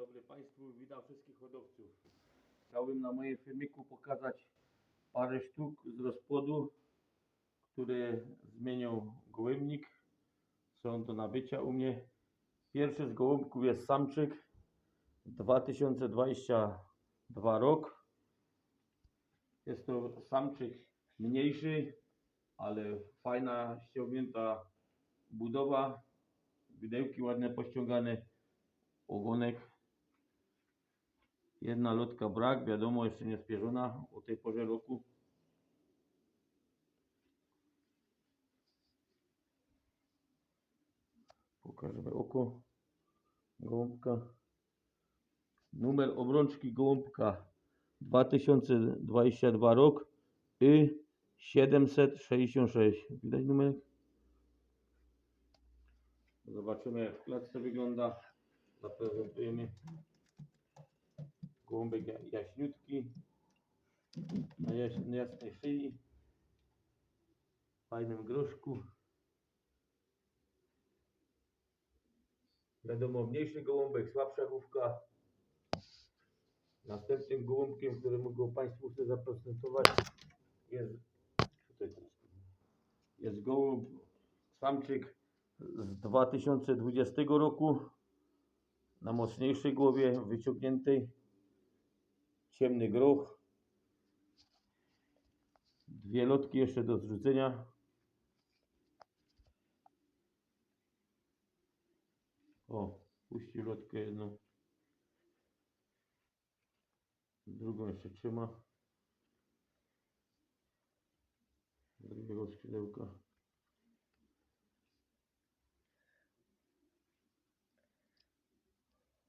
dobry Państwu, witam wszystkich hodowców. Chciałbym na moim filmiku pokazać parę sztuk z rozpłodu, które zmienią gołębnik. Są do nabycia u mnie. Pierwszy z gołąbków jest samczyk 2022 rok. Jest to samczyk mniejszy, ale fajna, ściągnięta budowa. Widełki ładne pościągane, ogonek. Jedna lotka brak, wiadomo, jeszcze nie spierzona o tej porze roku. Pokażemy oko gołąbka. Numer obrączki gołąbka 2022 rok y 766. Widać numer? Zobaczymy jak w klatce wygląda. Zaprezentujemy gołąbek ja- jaśniutki. Na, jasnej szyi. Fajnym groszku wiadomo mniejszy gołąbek, słabsza główka. Następnym gołąbkiem, któremu go Państwu chcę zaprezentować jest jest. Gołąb samczyk z 2020 roku na mocniejszej głowie, wyciągniętej ciemny groch dwie lotki jeszcze do zrzucenia o, puścił lotkę jedną drugą jeszcze trzyma drugiego skrzydełka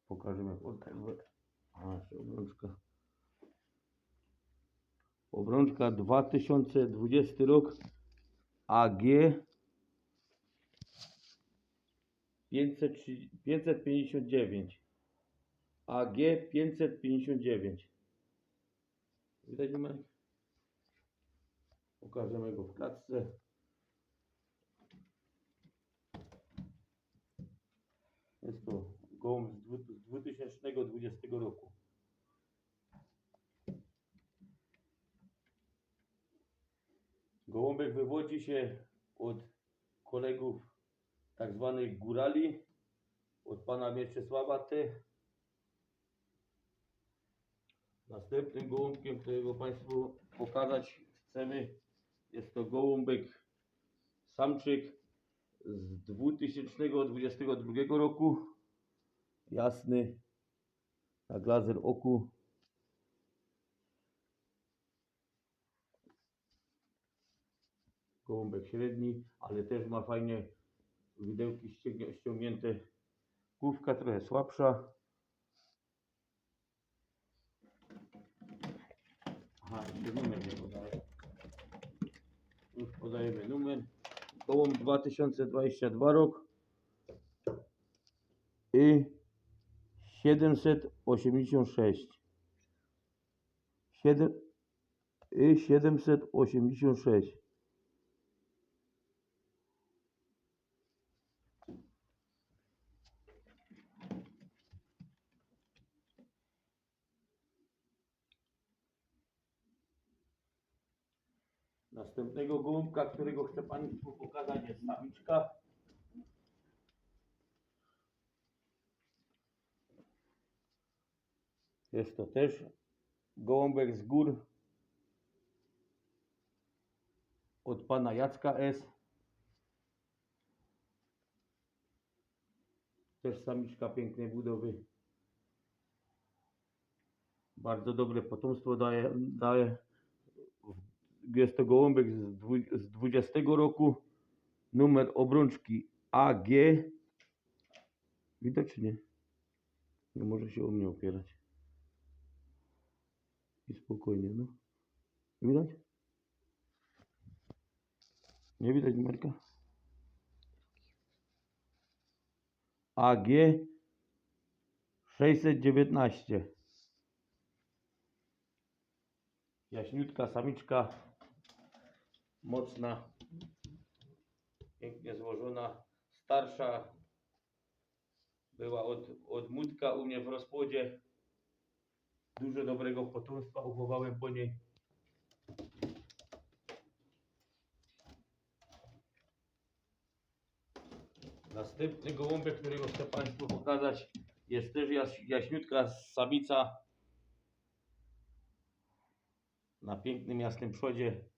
pokażemy obrączkę. A, jeszcze obrączka. Obrączka 2020 rok AG 503 559 AG 559 Widać numer? Pokażemy go w klatce. Jest to gołąb z 2020 roku. Gołąbek wywodzi się od kolegów tak zwanych górali, od pana Mieczysława T. Następnym gołąbkiem, którego Państwu pokazać chcemy, jest to gołąbek samczyk z 2022 roku. Jasny, jak laser oku. Gołąbek średni, ale też ma fajnie widełki ściągnięte. Główka trochę słabsza. Aha, jeszcze numer nie podaję. Już podajemy numer. Gołąb 2022 rok. I 786. 7 i 786. Następnego gołąbka, którego chcę Państwu pokazać jest samiczka. Jest to też gołąbek z gór od pana Jacka S. Też samiczka pięknej budowy. Bardzo dobre potomstwo daje. daje. Jest to gołąbek z dwu- z 20 roku. Numer obrączki AG. Czy nie? Nie może się o mnie opierać. I spokojnie, no. Widać? Nie widać numerka? AG 619. Jaśniutka samiczka. Mocna. Pięknie złożona. Starsza. była od, od Mutka u mnie w rozpłodzie. Dużo dobrego potomstwa uchowałem po niej. Następny gołąbek, którego chcę Państwu pokazać, jest też jaś, jaśniutka samica na pięknym jasnym przodzie.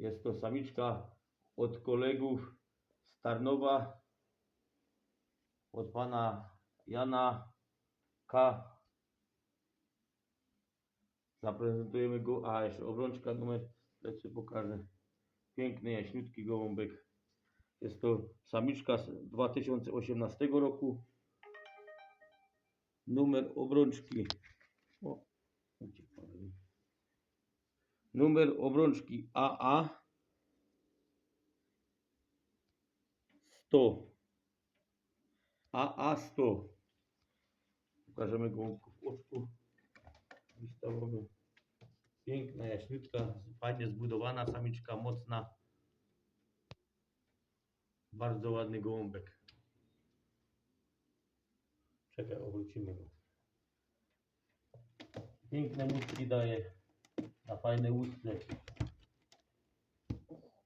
Jest to samiczka od kolegów z Tarnowa, od pana Jana K. Zaprezentujemy go, a jeszcze obrączka numer, lecę pokażę. Piękny, jaśniutki gołąbek. Jest to samiczka z 2018 roku. Numer obrączki. O. Numer obrączki AA 100. AA 100. Pokażemy gołąbków w oczku. Wystawowy. Piękna, jaśniutka, fajnie zbudowana, samiczka mocna. Bardzo ładny gołąbek. Czekaj, obrócimy go. Piękne muszki daje na fajne łusce.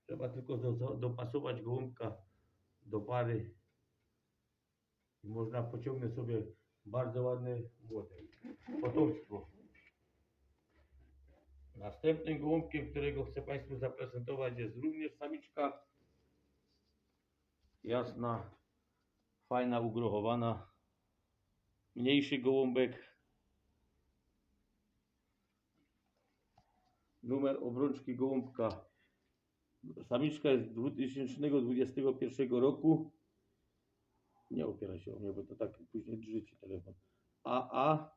Trzeba tylko do, dopasować gołąbka do pary. I można pociągnąć sobie bardzo ładne młode potomstwo. Następnym gołąbkiem, którego chcę Państwu zaprezentować jest również samiczka. Jasna, fajna, ugrochowana. Mniejszy gołąbek. Numer obrączki gołąbka. Samiczka jest z 2021 roku. Nie opiera się o mnie, bo to tak później drżycie telefon. AA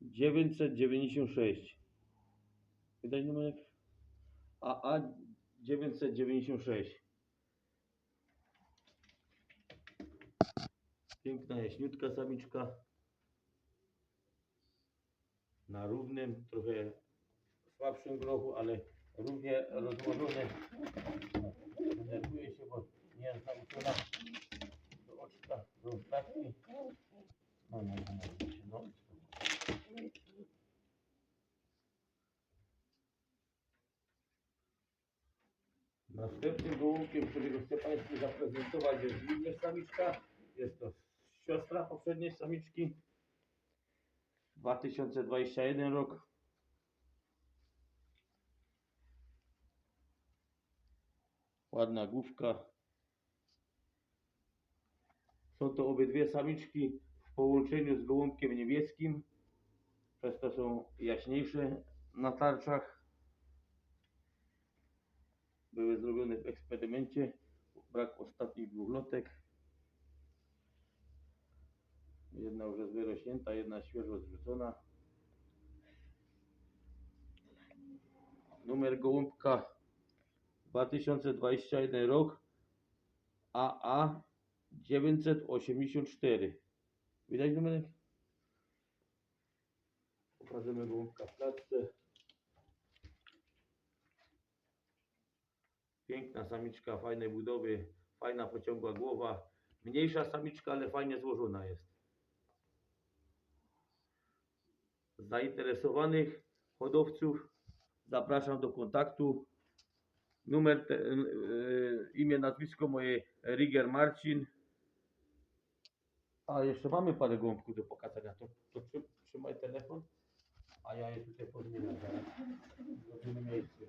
996. Widać numer? AA 996. Piękna jaśniutka samiczka. Na równym, trochę słabszym grochu, ale równie rozłożone. Denerwuje się, bo nie jest nauczona do oczka, do klatki. No, denerwuje się, no. Następnym gołąbkiem, którego chcę Państwu zaprezentować jest również samiczka. Jest to siostra poprzedniej samiczki. 2021 rok. Ładna główka. Są to obydwie samiczki w połączeniu z gołąbkiem niebieskim. Przez to są jaśniejsze na tarczach. Były zrobione w eksperymencie. Brak ostatnich dwóch lotek. Jedna już jest wyrośnięta, jedna świeżo zrzucona. Numer gołąbka 2021 rok AA 984. Widać numerek? Pokażemy gołąbka w klatce. Piękna samiczka, fajnej budowy, fajna pociągła głowa. Mniejsza samiczka, ale fajnie złożona jest. Zainteresowanych hodowców zapraszam do kontaktu. Numer, y, imię, nazwisko moje Riger Marcin. A jeszcze mamy parę gołąbków do pokazania. To, to trzy, trzymaj telefon, a ja je tutaj podmieniam zaraz. Zrobimy miejsce.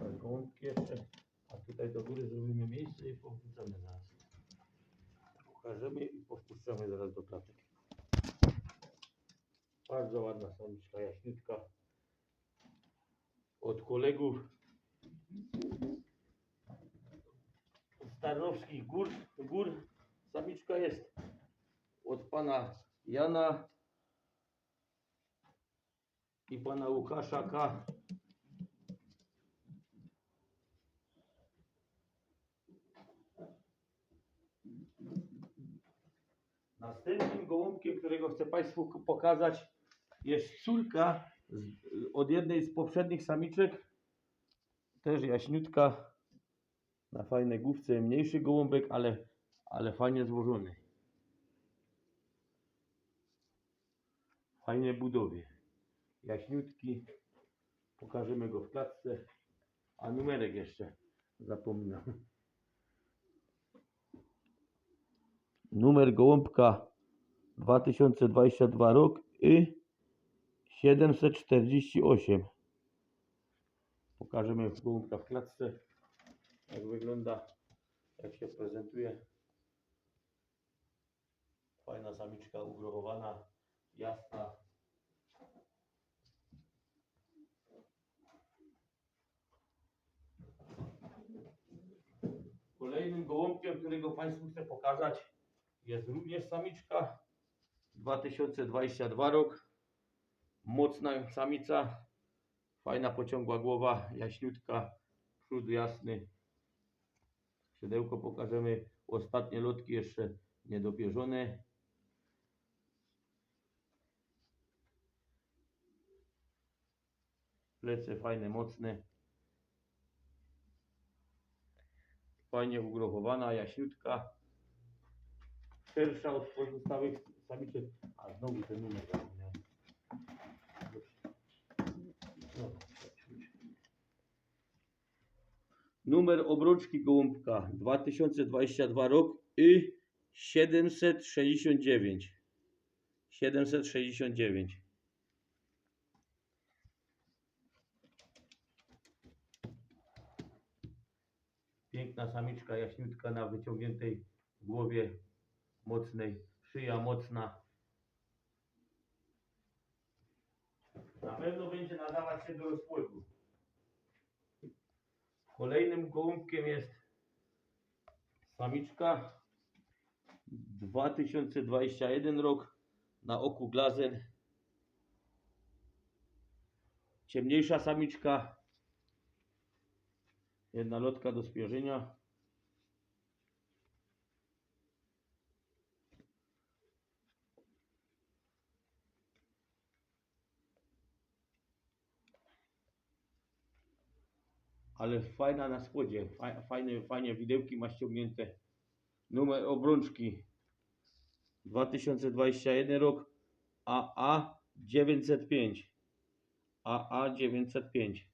Tak, Gołąbki jeszcze. A tutaj do góry zrobimy miejsce i powrzucamy zaraz. Pokażemy i powpuszczamy zaraz do klatek. Bardzo ładna samiczka, jaśniutka. Od kolegów z Tarnowskich gór, gór samiczka jest. Od pana Jana i pana Łukasza K. Następnym gołąbkiem, którego chcę Państwu pokazać, jest córka z, od jednej z poprzednich samiczek. Też jaśniutka. Na fajnej główce. Mniejszy gołąbek, ale, ale fajnie złożony. W fajnej budowie. Jaśniutki. Pokażemy go w klatce. A numerek jeszcze zapominam. Numer gołąbka 2022 rok i 748. Pokażemy gołąbka w klatce, jak wygląda, jak się prezentuje. Fajna samiczka ugrochowana, jasna. Kolejnym gołąbkiem, którego Państwu chcę pokazać, jest również samiczka. 2022 rok. Mocna samica. Fajna pociągła głowa, jaśniutka, przód jasny. Szydełko pokażemy. Ostatnie lotki jeszcze niedopierzone. Plece fajne, mocne. Fajnie ugrochowana, jaśniutka. Szersza od pozostałych samiczek. A znowu ten numer zapomniałem. Numer obroczki gołąbka 2022 rok i 769. 769. Piękna samiczka, jaśniutka na wyciągniętej głowie mocnej, szyja mocna. Na pewno do rozpływu. Kolejnym gołąbkiem jest samiczka 2021 rok na oku glazen. Ciemniejsza samiczka. Jedna lotka do spierzenia. Ale fajna na spodzie. Fa- Fajne, fajnie widełki ma ściągnięte. Numer obrączki 2021 rok AA 905. AA 905.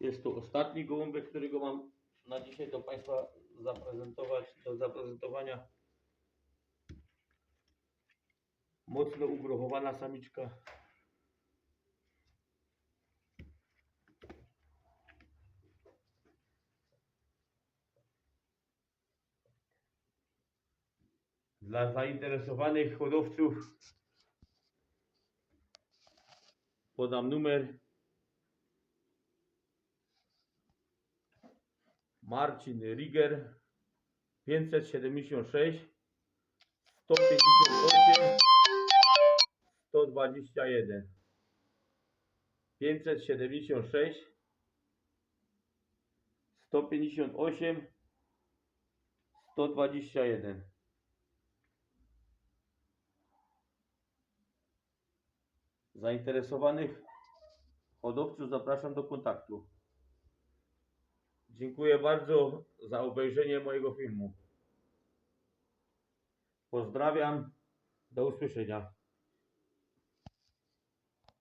Jest to ostatni gołąbek, którego mam na dzisiaj do Państwa zaprezentować, do zaprezentowania. Mocno ugrochowana samiczka. Dla zainteresowanych hodowców. Podam numer. Marcin Riger 576 158 121 576 158 121 Zainteresowanych hodowców zapraszam do kontaktu. Dziękuję bardzo za obejrzenie mojego filmu. Pozdrawiam. Do usłyszenia.